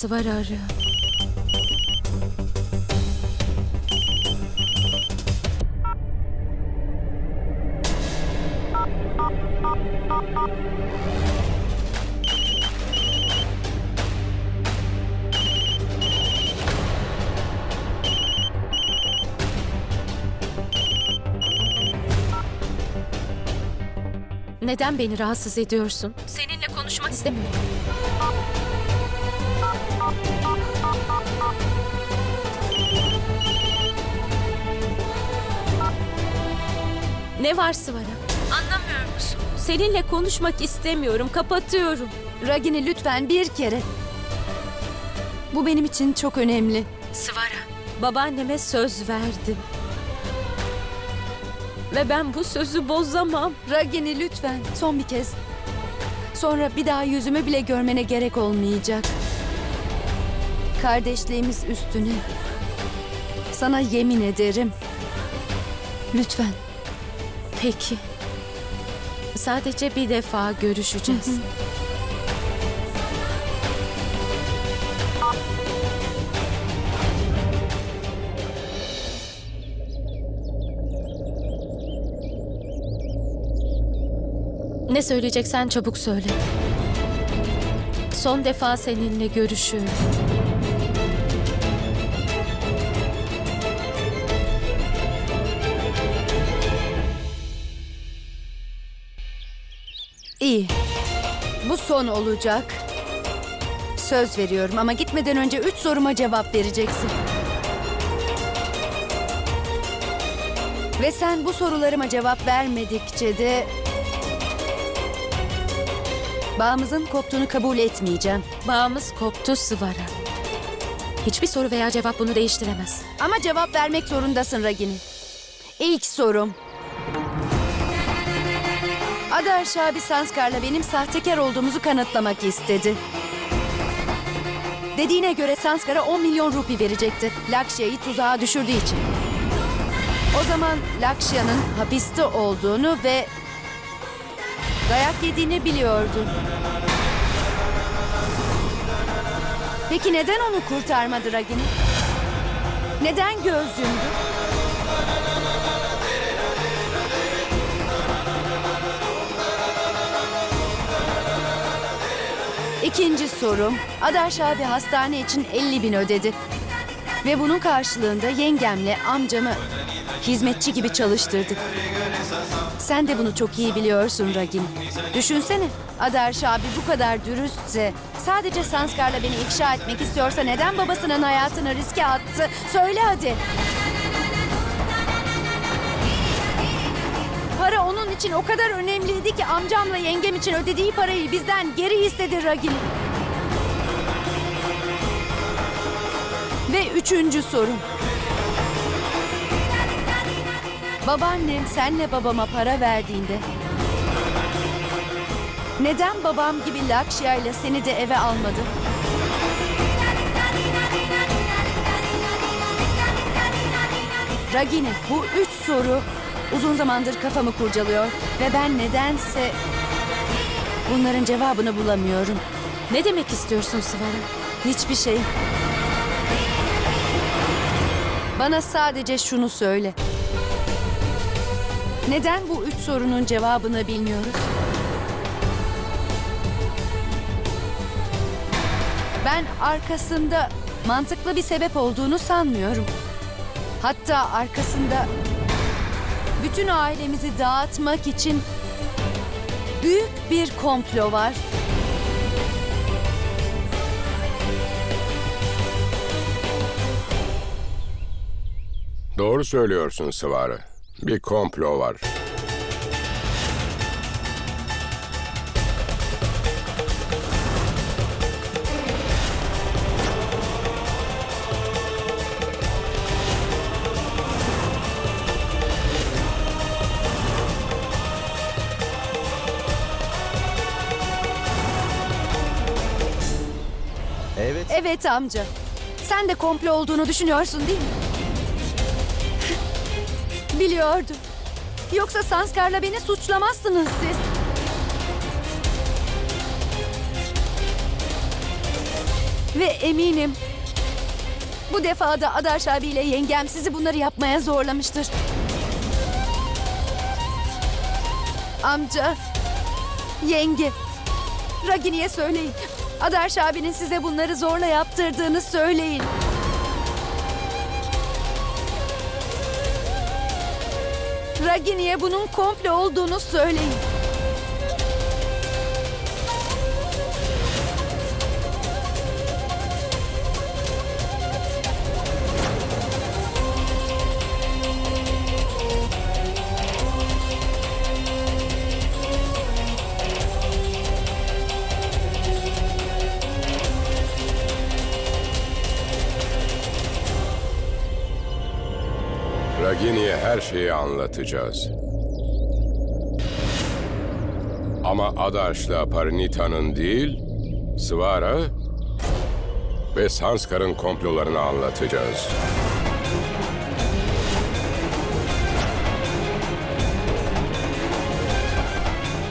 Sıvar arıyor. Neden beni rahatsız ediyorsun? Seninle konuşmak istemiyorum. Ne var Sıvara? Anlamıyor musun? Seninle konuşmak istemiyorum. Kapatıyorum. Ragini lütfen bir kere. Bu benim için çok önemli. Sıvara. Babaanneme söz verdim. Ve ben bu sözü bozamam. Ragini lütfen son bir kez. Sonra bir daha yüzümü bile görmene gerek olmayacak. Kardeşliğimiz üstüne. Sana yemin ederim. Lütfen. Peki. Sadece bir defa görüşeceğiz. ne söyleyeceksen çabuk söyle. Son defa seninle görüşüyorum. İyi. Bu son olacak. Söz veriyorum ama gitmeden önce üç soruma cevap vereceksin. Ve sen bu sorularıma cevap vermedikçe de... Bağımızın koptuğunu kabul etmeyeceğim. Bağımız koptu Sıvara. Hiçbir soru veya cevap bunu değiştiremez. Ama cevap vermek zorundasın Ragini. İlk sorum. Adar Şabi Sanskar'la benim sahtekar olduğumuzu kanıtlamak istedi. Dediğine göre Sanskar'a 10 milyon rupi verecekti. Lakshya'yı tuzağa düşürdüğü için. O zaman Lakshya'nın hapiste olduğunu ve dayak yediğini biliyordu. Peki neden onu kurtarmadı Ragini? Neden göz yumdu? Sorum. Adaş abi hastane için 50 bin ödedi. Ve bunun karşılığında yengemle amcamı hizmetçi gibi çalıştırdık. Sen de bunu çok iyi biliyorsun Ragin. Düşünsene, Adarş abi bu kadar dürüstse, sadece Sanskar'la beni ifşa etmek istiyorsa neden babasının hayatını riske attı? Söyle hadi. Para onun için o kadar önemliydi ki amcamla yengem için ödediği parayı bizden geri istedi Ragin. Üçüncü sorum. Babaannem senle babama para verdiğinde neden babam gibi Lakşya ile seni de eve almadı? Ragini bu üç soru uzun zamandır kafamı kurcalıyor ve ben nedense bunların cevabını bulamıyorum. Ne demek istiyorsun Sıvara? Hiçbir şey. Bana sadece şunu söyle. Neden bu üç sorunun cevabını bilmiyoruz? Ben arkasında mantıklı bir sebep olduğunu sanmıyorum. Hatta arkasında bütün ailemizi dağıtmak için büyük bir komplo var. Doğru söylüyorsun Sıvarı. Bir komplo var. Evet. Amca. Sen de komplo olduğunu düşünüyorsun değil mi? Biliyordum. Yoksa Sanskar'la beni suçlamazsınız siz. Ve eminim bu defa da Adaş abiyle yengem sizi bunları yapmaya zorlamıştır. Amca, yenge, Ragini'ye söyleyin. Adaş abinin size bunları zorla yaptırdığını söyleyin. Ragini'ye bunun komple olduğunu söyleyin. Ragini'ye her şeyi anlatacağız. Ama Adaş'la Parinita'nın değil, Svara ve Sanskar'ın komplolarını anlatacağız.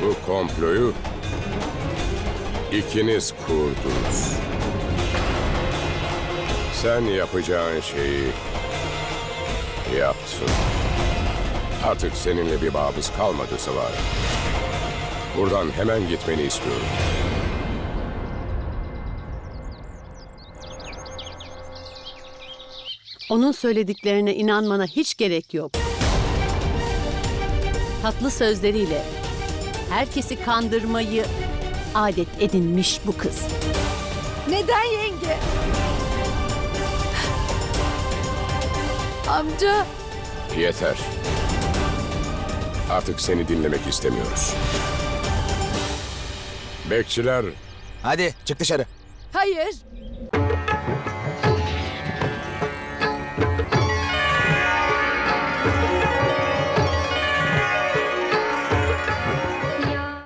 Bu komployu ikiniz kurdunuz. Sen yapacağın şeyi yaptın. Artık seninle bir bağımız kalmadı Sıvar. Buradan hemen gitmeni istiyorum. Onun söylediklerine inanmana hiç gerek yok. Tatlı sözleriyle herkesi kandırmayı adet edinmiş bu kız. Neden yenge? Amca, Yeter. Artık seni dinlemek istemiyoruz. Bekçiler Hadi çık dışarı. hayır.